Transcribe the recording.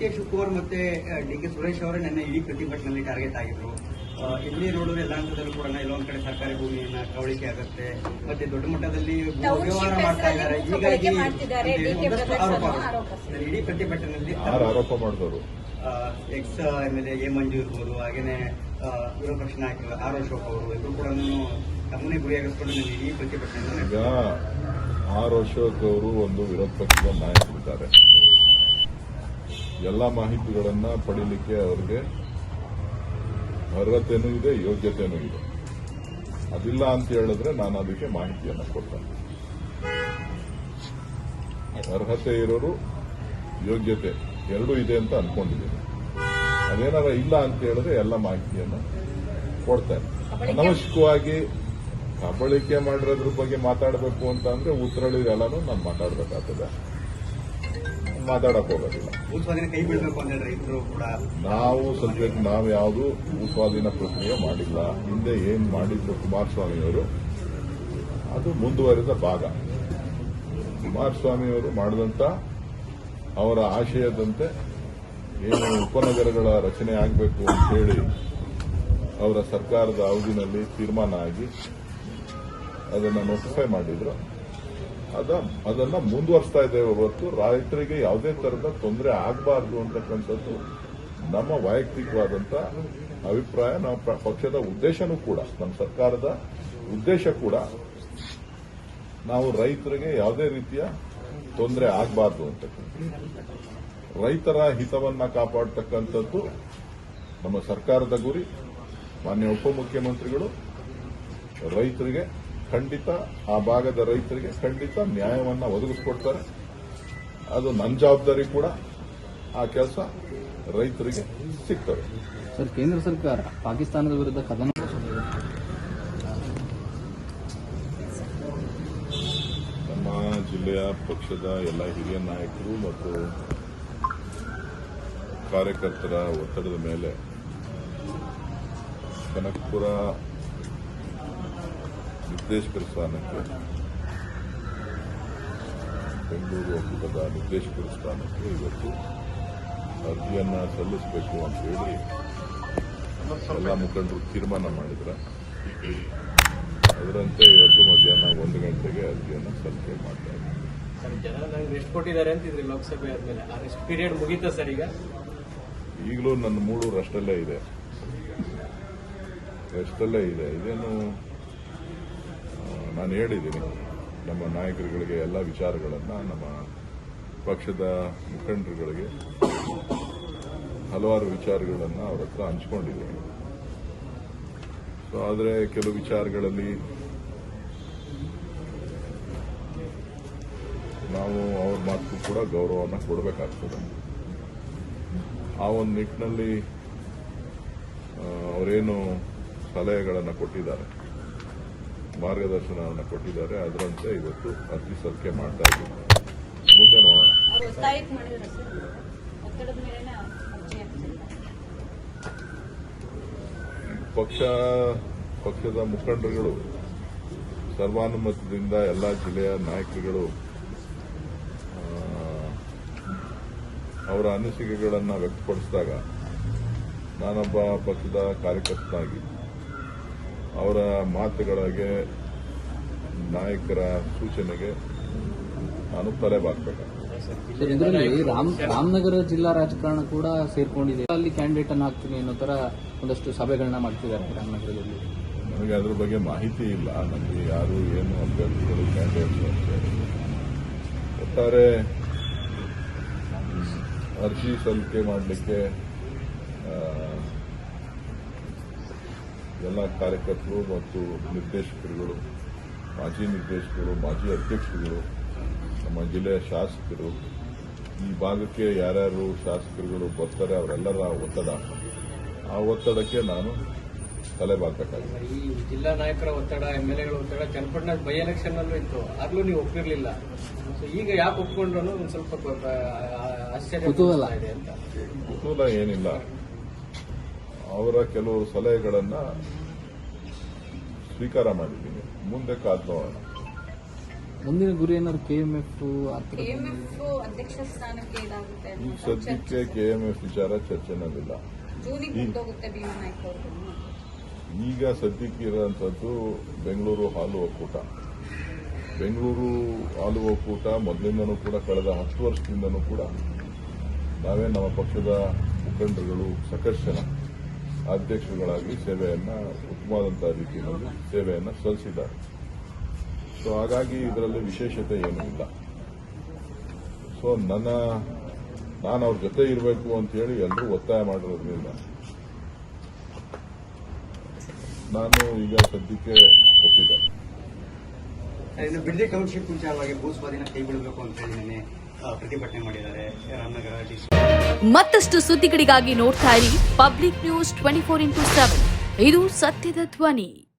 K Shivakumar ಮತ್ತೆ D K Suresh ಅವರೇ ನನ್ನ ಇಡೀ ಪ್ರತಿಭಟನೆಯಲ್ಲಿ ಟಾರ್ಗೆಟ್ ಆಗಿದ್ರು. ಇಲ್ಲಿ ಎಲ್ಲಿ ನೋಡಿದ್ರೆ ಎಲ್ಲ ಹಂತದಲ್ಲೂ ಕೂಡ ಎಲ್ಲೊಂದ್ ಕಡೆ ಸರ್ಕಾರಿ ಭೂಮಿಯನ್ನ ಕವಳಿಕೆ ಆಗುತ್ತೆ ಮತ್ತೆ ದೊಡ್ಡ ಮಟ್ಟದಲ್ಲಿ ವ್ಯವಹಾರ ಮಾಡ್ತಾ ಇದ್ದಾರೆ. ಹೀಗಾಗಿ ಆರೋಪ. ಇಡೀ ಪ್ರತಿಭಟನೆಯಲ್ಲಿ ಆರೋಪ ಮಾಡಿದವರು? X M L A Manju ಇರ್ಬೋದು ಹಾಗೇನೆ ವಿರೋಧ ಪಕ್ಷ ನಾಯಕರು ಆರ್ ಅಶೋಕ್ ಅವರು ಇಬ್ಬರು ಕೂಡ ತಮ್ಮನ್ನೇ ಗುರಿಯಾಗಿಸ್ಕೊಂಡು ನಾನು ಇಡೀ ಪ್ರತಿಭಟನೆ ಈಗ ಆರ್ ಅಶೋಕ್ ಅವರು ಒಂದು ವಿರೋಧ ಪಕ್ಷದ ನಾಯಕರಿದ್ದಾರೆ. ಎಲ್ಲ ಮಾಹಿತಿಗಳನ್ನ ಪಡೀಲಿಕ್ಕೆ ಅವ್ರಿಗೆ ಅರ್ಹತೆನೂ ಇದೆ ಯೋಗ್ಯತೆನೂ ಇದೆ. ಅದಿಲ್ಲ ಅಂತ ಹೇಳಿದ್ರೆ ನಾನು ಅದಕ್ಕೆ ಮಾಹಿತಿಯನ್ನು ಕೊಡ್ತೇನೆ. ಅರ್ಹತೆ ಇರೋರು ಯೋಗ್ಯತೆ ಎರಡೂ ಇದೆ ಅಂತ ಅನ್ಕೊಂಡಿದ್ದೀನಿ. ಅದೇನಾರ ಇಲ್ಲ ಅಂತ ಹೇಳಿದ್ರೆ ಎಲ್ಲ ಮಾಹಿತಿಯನ್ನು ಕೊಡ್ತೇನೆ. ಅನವಶ್ಯಕವಾಗಿ ಕಬಳಿಕೆ ಮಾಡಿರೋದ್ರ ಬಗ್ಗೆ ಮಾತಾಡಬೇಕು ಅಂತ ಅಂದ್ರೆ ಉತ್ತರಳಿ ಎಲ್ಲಾನು ನಾನು ಮಾತಾಡಬೇಕಾಗ್ತದೆ. ಮಾತಾಡಕ್ ಹೋಗೋದಿಲ್ಲ. ನಾವು ಸದ್ಯಕ್ಕೆ ನಾವು ಯಾವುದು ಭೂಸ್ವಾಧೀನ ಪ್ರಕ್ರಿಯೆ ಮಾಡಿಲ್ಲ. ಹಿಂದೆ ಏನ್ ಮಾಡಿದ್ರು ಕುಮಾರಸ್ವಾಮಿಯವರು ಅದು ಮುಂದುವರೆದ ಭಾಗ. ಕುಮಾರಸ್ವಾಮಿಯವರು ಮಾಡಿದಂತ ಅವರ ಆಶಯದಂತೆ ಏನು ಉಪನಗರಗಳ ರಚನೆ ಆಗಬೇಕು ಅಂತ ಹೇಳಿ ಅವರ ಸರ್ಕಾರದ ಅವಧಿನಲ್ಲಿ ತೀರ್ಮಾನ ಆಗಿ ಅದನ್ನು ನೋಟಿಫೈ ಮಾಡಿದ್ರು. ಅದ, ಅದನ್ನ ಮುಂದುವರಿಸ್ತಾ ಇದ್ದೇವೆ ಹೊರತು ರೈತರಿಗೆ ಯಾವುದೇ ತರದ ತೊಂದರೆ ಆಗಬಾರದು ಅಂತಕ್ಕಂಥದ್ದು ನಮ್ಮ ವೈಯಕ್ತಿಕವಾದಂತ ಅಭಿಪ್ರಾಯ, ನಮ್ಮ ಪಕ್ಷದ ಉದ್ದೇಶನೂ ಕೂಡ, ನಮ್ಮ ಸರ್ಕಾರದ ಉದ್ದೇಶ ಕೂಡ ನಾವು ರೈತರಿಗೆ ಯಾವುದೇ ರೀತಿಯ ತೊಂದರೆ ಆಗಬಾರದು ಅಂತಕ್ಕಂಥ ರೈತರ ಹಿತವನ್ನ ಕಾಪಾಡತಕ್ಕಂಥದ್ದು ನಮ್ಮ ಸರ್ಕಾರದ ಗುರಿ. ಮಾನ್ಯ ಉಪಮುಖ್ಯಮಂತ್ರಿಗಳು, ರೈತರಿಗೆ ಖಂಡಿತ ಆ ಭಾಗದ ರೈತರಿಗೆ ಖಂಡಿತ ನ್ಯಾಯವನ್ನು ಒದಗಿಸ್ಕೊಡ್ತಾರೆ. ಅದು ನನ್ನ ಜವಾಬ್ದಾರಿ ಕೂಡ ಆ ಕೆಲಸ ರೈತರಿಗೆ ಸಿಗ್ತದೆ. ಸರ್ ಕೇಂದ್ರ ಸರ್ಕಾರ ಪಾಕಿಸ್ತಾನದ ವಿರುದ್ಧ ಕದನ ನಮ್ಮ ಜಿಲ್ಲೆಯ ಪಕ್ಷದ ಎಲ್ಲ ಹಿರಿಯ ನಾಯಕರು ಮತ್ತು ಕಾರ್ಯಕರ್ತರ ಒತ್ತಡದ ಮೇಲೆ ಕನಕಪುರ ನಿರ್ದೇಶಕರ ಸ್ಥಾನಕ್ಕೆ ಬೆಂಗಳೂರು ಒಕ್ಕೂಟದ ನಿರ್ದೇಶಕರ ಸ್ಥಾನಕ್ಕೆ ಇವತ್ತು ಅರ್ಜಿಯನ್ನು ಸಲ್ಲಿಸಬೇಕು ಅಂತ ಹೇಳಿ ಎಲ್ಲ ಮುಖಂಡರು ತೀರ್ಮಾನ ಮಾಡಿದ್ರೆ. ಅದರಂತೆ ಇವತ್ತು ಮಧ್ಯಾಹ್ನ ಒಂದು ಗಂಟೆಗೆ ಅರ್ಜಿಯನ್ನು ಸಲ್ಲಿಕೆ ಮಾಡ್ತಾ ಇದ್ದೀವಿ ಸರ್ ಜನ ನಂಗೆ ರೆಸ್ಟ್ ಕೊಟ್ಟಿದ್ದಾರೆ ಅಂತಿದ್ರಿ ಲೋಕಸಭೆ ಆದ್ಮೇಲೆ. ಆ ರೆಸ್ಟ್ ಪೀರಿಯಡ್ ಮುಗೀತಾ ಸರ್ ಈಗ? ಈಗಲೂ ನನ್ನ ಮೂಡೂರು ರಷ್ಟಲ್ಲೇ ಇದೆ. ರೆಸ್ಟಲ್ಲೇ ಇದೆ. ಇದೇನು ನಾನು ಹೇಳಿದ್ದೀನಿ, ನಮ್ಮ ನಾಯಕರುಗಳಿಗೆ ಎಲ್ಲ ವಿಚಾರಗಳನ್ನು, ನಮ್ಮ ಪಕ್ಷದ ಮುಖಂಡರುಗಳಿಗೆ ಹಲವಾರು ವಿಚಾರಗಳನ್ನು ಅವರ ಹತ್ರ ಹಂಚ್ಕೊಂಡಿದ್ದೀನಿ. ಸೊ ಆದರೆ ಕೆಲವು ವಿಚಾರಗಳಲ್ಲಿ ನಾವು ಅವ್ರ ಮಾತು ಕೂಡ ಗೌರವವನ್ನು ಕೊಡಬೇಕಾಗ್ತದೆ. ಆ ಒಂದು ನಿಟ್ಟಿನಲ್ಲಿ ಅವರೇನು ಸಲಹೆಗಳನ್ನು ಕೊಟ್ಟಿದ್ದಾರೆ. ಮಾರ್ಗದರ್ಶನವನ್ನು ಕೊಟ್ಟಿದ್ದಾರೆ. ಅದರಂತೆ ಇವತ್ತು ಅರ್ಜಿ ಸಲ್ಲಿಕೆ ಮಾಡ್ತಾ ಇದ್ದೀವಿ. ಮುಂದೆ ನೋಡೋಣ. ಪಕ್ಷ ಪಕ್ಷದ ಮುಖಂಡರುಗಳು ಸರ್ವಾನುಮತದಿಂದ ಎಲ್ಲ ಜಿಲ್ಲೆಯ ನಾಯಕರುಗಳು ಅವರ ಅನಿಸಿಕೆಗಳನ್ನು ವ್ಯಕ್ತಪಡಿಸಿದಾಗ ನಾನೊಬ್ಬ ಪಕ್ಷದ ಕಾರ್ಯಕರ್ತನಾಗಿ ಅವರ ಮಾತುಗಳಿಗೆ ನಾಯಕರ ಸೂಚನೆಗೆ ನಾನು ತಲೆಬಾಗಬೇಕಾಗ್ತದೆ ಬಾಕ್ಬೇಕು. ಇದರಲ್ಲಿ ರಾಮ್ ರಾಮನಗರ ಜಿಲ್ಲಾ ರಾಜಕಾರಣ ಕೂಡ ಸೇರ್ಕೊಂಡಿದೆ. ಅಲ್ಲಿ ಕ್ಯಾಂಡಿಡೇಟ್ ಅನ್ನು ಹಾಕ್ತೀನಿ ಅನ್ನೋ ತರ ಒಂದಷ್ಟು ಸಭೆಗಳನ್ನ ಮಾಡ್ತಿದ್ದಾರೆ ರಾಮನಗರದಲ್ಲಿ. ನನಗೆ ಅದ್ರ ಬಗ್ಗೆ ಮಾಹಿತಿ ಇಲ್ಲ. ನನಗೆ ಯಾರು ಏನು ಅಭ್ಯರ್ಥಿಗಳು ಕ್ಯಾಂಡಿಡೇಟ್ಸ್ ಹೇಳಿ ಒಟ್ಟಾರೆ ಅರ್ಜಿ ಸಲ್ಲಿಕೆ ಮಾಡಲಿಕ್ಕೆ ಎಲ್ಲ ಕಾರ್ಯಕರ್ತರು ಮತ್ತು ನಿರ್ದೇಶಕರುಗಳು ಮಾಜಿ ನಿರ್ದೇಶಕರು ಮಾಜಿ ಅಧ್ಯಕ್ಷರುಗಳು ನಮ್ಮ ಜಿಲ್ಲೆಯ ಶಾಸಕರು ಈ ಭಾಗಕ್ಕೆ ಯಾರ್ಯಾರು ಶಾಸಕರುಗಳು ಬರ್ತಾರೆ ಅವರೆಲ್ಲರ ಒತ್ತಡ. ಆ ಒತ್ತಡಕ್ಕೆ ನಾನು ತಲೆಬಾಗಬೇಕಾಗಿದೆ ಈ ಜಿಲ್ಲಾ ನಾಯಕರ ಒತ್ತಡ ಎಂ ಎಲ್ ಎಗಳ ಒತ್ತಡ ಚನ್ನಪಟ್ಟಣ ಬೈ ಎಲೆಕ್ಷನ್ ಅಲ್ಲೂ ಇತ್ತು. ಆಗ್ಲೂ ನೀವು ಒಪ್ಪಿರ್ಲಿಲ್ಲ. ಸೊ ಈಗ ಯಾಕೆ ಒಪ್ಕೊಂಡ್ರು ಒಂದು ಸ್ವಲ್ಪ ಆಶ್ಚರ್ಯ ಕುತೂಹಲ. ಇದೆ ಅಂತ. ಕುತೂಹಲ ಏನಿಲ್ಲ. ಅವರ ಕೆಲವು ಸಲಹೆಗಳನ್ನ ಸ್ವೀಕಾರ ಮಾಡಿದ್ದೀನಿ. ಮುಂದೆ ಕಾದ್ ನೋಡೋಣ ಮುಂದಿನ ಗುರಿ ಏನಾದ್ರು ಕೆ ಎಂ ಎಫ್ ಕೆಎಂಎಫ್ ಅಧ್ಯಕ್ಷ ಸ್ಥಾನಕ್ಕೆ ಇದಾಗುತ್ತೆ ಈಗ ಸದ್ಯಕ್ಕೆ ಕೆಎಂಎಫ್ ಕೆ ಎಂ ಎಫ್ ವಿಚಾರ ಚರ್ಚೆನಲ್ಲಿಲ್ಲ. ಜೂನಿಗೆ ಈ- ಮುಗ್ದೋಗುತ್ತೆ ಭೀಮಾ ನಾಯ್ಕ ಅವ್ರದ್ದು ಈಗ ಸದ್ಯಕ್ಕೆ ಇರೋಂಥದ್ದು ಬೆಂಗಳೂರು ಹಾಲು ಒಕ್ಕೂಟ. ಬೆಂಗಳೂರು ಹಾಲು ಒಕ್ಕೂಟ ಮೊದಲಿಂದನೂ ಕೂಡ ಕಳೆದ ಹತ್ತು ವರ್ಷದಿಂದನೂ ಕೂಡ ನಾವೇ ನಮ್ಮ ಪಕ್ಷದ ಮುಖಂಡರುಗಳು ಸಾಕಷ್ಟು ಜನ ಅಧ್ಯಕ್ಷರುಗಳಾಗಿ ಸೇವೆಯನ್ನು ಉತ್ತಮವಾದಂತಹ ರೀತಿಯಲ್ಲಿ ಸೇವೆಯನ್ನು ಸಲ್ಲಿಸಿದ್ದಾರೆ. ಸೊ ಹಾಗಾಗಿ ಇದರಲ್ಲಿ ವಿಶೇಷತೆ ಏನೂ ಇಲ್ಲ. ಸೊ ನನ್ನ, ನಾನು ಅವ್ರ ಜೊತೆ ಇರಬೇಕು ಅಂತ ಹೇಳಿ ಎಲ್ಲರೂ ಒತ್ತಾಯ ಮಾಡಿರೋದ್ರಿಂದ ನಾನು ಈಗ ಸದ್ಯಕ್ಕೆ ಒಪ್ಪಿದ್ದೆ ಬಿಡದಿ ಟೌನ್ಶಿಪ್ ವಿಚಾರವಾಗಿ ಭೂ ಸ್ವಾಧೀನ ಅಂತ ಹೇಳಿ ಪ್ರತಿಭಟನೆ ಮಾಡಿದ್ದಾರೆ ರಾಮನಗರ ಮತ್ತಷ್ಟು ಸುದ್ದಿಗಳಿಗಾಗಿ ನೋಡ್ತಾ ಇರಿ public news twenty four into seven. ಇದು ಸತ್ಯದ ಧ್ವನಿ.